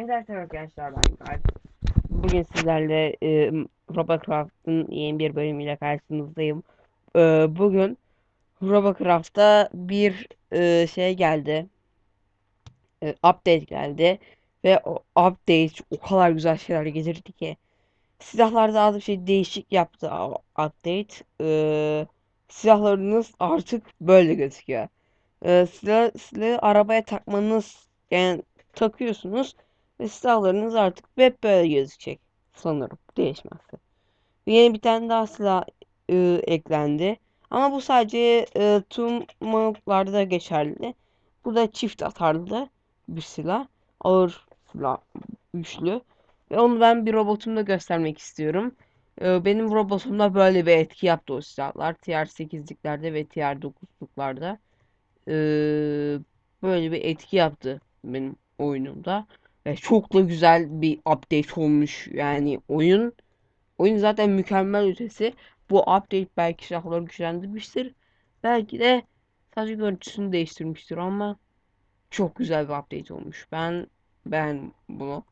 Evet arkadaşlar ben Galip. Bugün sizlerle e, Robocraft'ın yeni bir bölümüyle karşınızdayım. E, bugün Robocraft'ta bir e, şey geldi. E, update geldi. Ve o update o kadar güzel şeyler getirdi ki. Silahlarda az bir şey değişik yaptı o update. E, silahlarınız artık böyle gözüküyor. E, silah, silahı arabaya takmanız yani takıyorsunuz. Ve silahlarınız artık hep böyle gözükecek. Sanırım. Değişmezse. Yeni bir tane daha silah e, eklendi. Ama bu sadece e, tüm modlarda geçerli. Bu da çift atarlı bir silah. Ağır silah. Güçlü. Ve onu ben bir robotumda göstermek istiyorum. E, benim robotumda böyle bir etki yaptı o silahlar. TR8'liklerde ve TR9'luklarda. E, böyle bir etki yaptı benim oyunumda. Ve çok da güzel bir update olmuş. Yani oyun oyun zaten mükemmel ötesi. Bu update belki silahları güçlendirmiştir. Belki de sadece görüntüsünü değiştirmiştir ama çok güzel bir update olmuş. Ben ben bunu.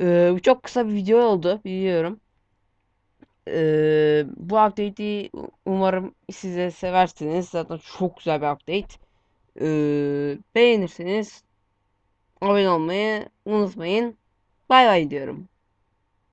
Ee, bu çok kısa bir video oldu biliyorum. Ee, bu update'i umarım size seversiniz. Zaten çok güzel bir update. Ee, beğenirseniz abone olmayı unutmayın. Bay bay diyorum.